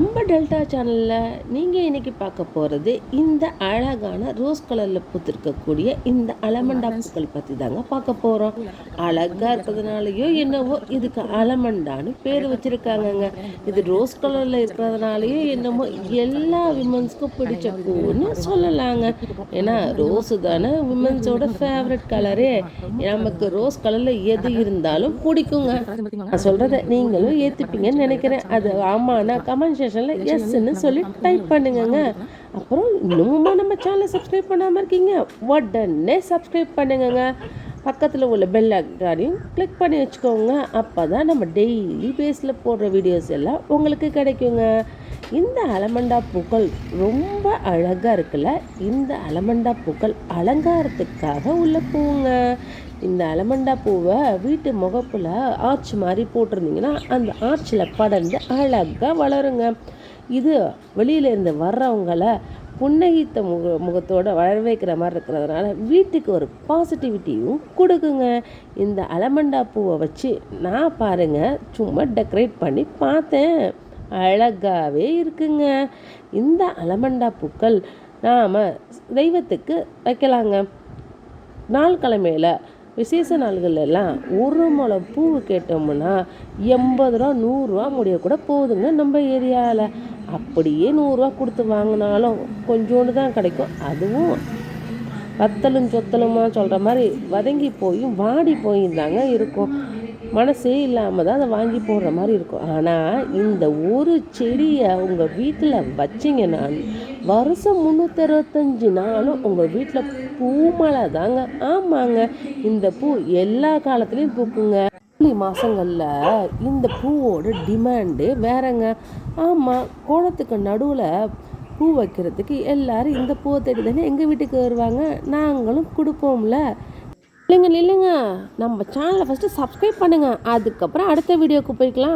நம்ம டெல்டா சேனலில் நீங்கள் இன்னைக்கு பார்க்க போகிறது இந்த அழகான ரோஸ் கலரில் பூத்திருக்கக்கூடிய இந்த அலமண்டா பூக்கள் பற்றி தாங்க பார்க்க போகிறோம் அழகாக இருக்கிறதுனாலயோ என்னவோ இதுக்கு அலமண்டான்னு பேர் வச்சுருக்காங்கங்க. இது ரோஸ் கலரில் இருக்கிறதுனாலயோ என்னமோ எல்லா விமன்ஸ்க்கும் பிடிச்ச பூன்னு சொல்லலாங்க. ஏன்னா ரோஸு தானே விமன்ஸோட ஃபேவரட் கலரே நமக்கு ரோஸ் கலரில் எது இருந்தாலும் பிடிக்குங்க. நான் சொல்கிறத நீங்களும் ஏற்றுப்பீங்கன்னு நினைக்கிறேன். அது ஆமாண்ணா கமெண்ட் செஷனில் எஸ்ன்னு சொல்லி டைப் பண்ணுங்கங்க. அப்புறம் இன்னுமா நம்ம சேனலை சப்ஸ்கிரைப் பண்ணாமல் இருக்கீங்க? உடனே சப்ஸ்கிரைப் பண்ணுங்கங்க. பக்கத்தில் உள்ள பெல் ஐக்கானையும் கிளிக் பண்ணி வச்சுக்கோங்க. அப்போ தான் நம்ம டெய்லி பேஸில் போடுற வீடியோஸ் எல்லாம் உங்களுக்கு கிடைக்குங்க. இந்த அலமண்டா பூக்கள் ரொம்ப அழகாக இருக்குல்ல? இந்த அலமண்டா பூக்கள் அலங்காரத்துக்காக உள்ள பூங்க. இந்த அலமண்டா பூவை வீட்டு முகப்பில் ஆர்ச் மாதிரி போட்டிருந்தீங்கன்னா அந்த ஆர்ச்சில் படர்ந்து அழகாக வளருங்க. இது வெளியிலேருந்து வர்றவங்கள புன்னகித்த முக முகத்தோடு வளர வைக்கிற மாதிரி இருக்கிறதுனால வீட்டுக்கு ஒரு பாசிட்டிவிட்டியும் கொடுக்குங்க. இந்த அலமண்டா பூவை வச்சு நான் பாருங்க சும்மா டெக்கரேட் பண்ணி பார்த்தேன். அழகாகவே இருக்குங்க. இந்த அலமண்டா பூக்கள் நாம் தெய்வத்துக்கு வைக்கலாங்க. நாள் கிழமையில் விசேஷ நாள்கள் ஒரு முளம் பூ கேட்டோம்னா எண்பது ரூபா நூறுரூவா முடிய கூட போகுதுங்க நம்ம ஏரியாவில் அப்படியே நூறுரூவா கொடுத்து வாங்கினாலும் கொஞ்சோண்டு தான் கிடைக்கும். அதுவும் வத்தலும் சொத்தலுமா சொல்கிற மாதிரி வதங்கி போயும் வாடி போயிருந்தாங்க இருக்கும். மனசே இல்லாமல் தான் அதை வாங்கி போடுற மாதிரி இருக்கும். ஆனால் இந்த ஒரு செடியை உங்கள் வீட்டில் வச்சிங்கன்னா வருஷம் முந்நூற்றறுபத்தஞ்சு நாளும் உங்கள் வீட்டில் பூ மழை தாங்க. ஆமாங்க இந்த பூ எல்லா காலத்துலேயும் பூக்குங்க. மாதங்களில் இந்த பூவோட டிமாண்டு வேறங்க. ஆமாம் கோலத்துக்கு நடுவில் பூ வைக்கிறதுக்கு எல்லாரும் இந்த பூவை தேடி தானே எங்கள் வீட்டுக்கு வருவாங்க? நாங்களும் கொடுப்போம்ல. இல்லைங்க இல்லைங்க. நம்ம சேனலை ஃபஸ்ட்டு சப்ஸ்கிரைப் பண்ணுங்கள் அதுக்கப்புறம் அடுத்த வீடியோக்கு போய்க்கலாம்.